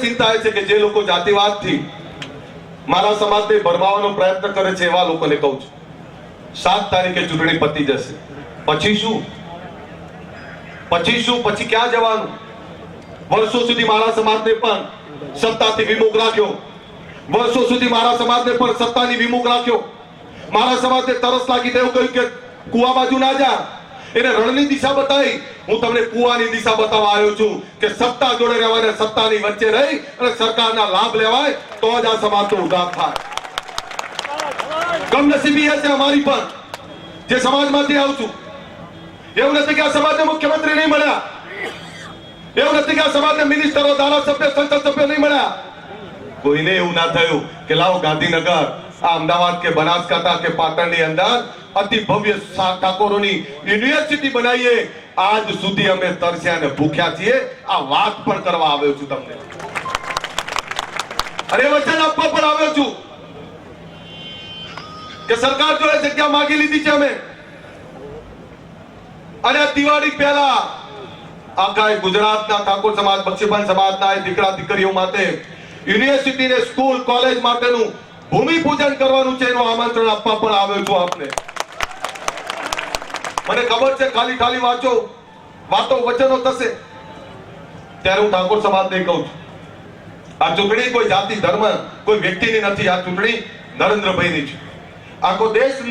ચિંતા છે કે જે લોકો જાતિવાદથી મારા સમાજને ભરમાવાનો પ્રયત્ન કરે છે એવા લોકોને કહું છું. સાત તારીખે ચૂંટણી પતી જશે. પછી શું? પછી શું? પછી ક્યાં જવાનું? વર્ષો સુધી મારા સમાજને પણ સત્તાથી વિમુખ રાખ્યો. વર્ષો સુધી મારા સમાજને પણ સત્તાની વિમુખ રાખ્યો. મારા સમાજને તરસ લાગી તેવું કહ્યું કે કુવા બાજુ ના જા. એને રણની દિશા બતાવી. હું તમને કુવાની દિશા બતાવવા આવ્યો છું કે સત્તા જોડે રહેવાને સત્તાની વચ્ચે રહી અને સરકારના લાભ લેવાય તો જ આ સમાજનો ઉદ્ધાર થાય. કમનસીબી હશે અમારી પણ જે સમાજમાંથી આવું છું એવું નથી કે આ સમાજને મુખ્યમંત્રી નહીં મળ્યા. એવું નથી કે આ સમાજને મિનિસ્ટરો ધારાસભ્ય, સંસદ સભ્ય નહીં મળ્યા. કોઈને એવું ના થયું કે લાવો ગાંધીનગર. આ અમદાવાદ કે બનાસકાંઠા કે પાટણની અંદર અતિ ભવ્ય ઠાકોરોની યુનિવર્સિટી બનાવીએ. આજ સુધી અમે તરસ્યા ને ભૂખ્યા છીએ. આ વાત પણ કરવા આવ્યો છું તમને. અરે વચન આપવા પણ આવ્યો છું કે સરકાર જોડે જગ્યા માગી લીધી છે અમે. અને દિવાળી પહેલા આખા ગુજરાતના ઠાકોર સમાજ, બક્ષીબંધ સમાજના દીકરા દીકરીઓ માટે યુનિવર્સિટી ને સ્કૂલ, કોલેજ માટેનું ભૂમિ પૂજન કરવાનું છે એનું આમંત્રણ આપવા પણ આવ્યો છું આપને. મને ખબર છે, ખાલી ખાલી વાંચો. વાતો વચનો થશે. ત્યારે હું ઠાકોર સમાજને કહું છું. આ ચૂંટણી કોઈ જાતિ, ધર્મ, કોઈ વ્યક્તિની નથી, આ ચૂંટણી નરેન્દ્રભાઈની છે. આખો દેશ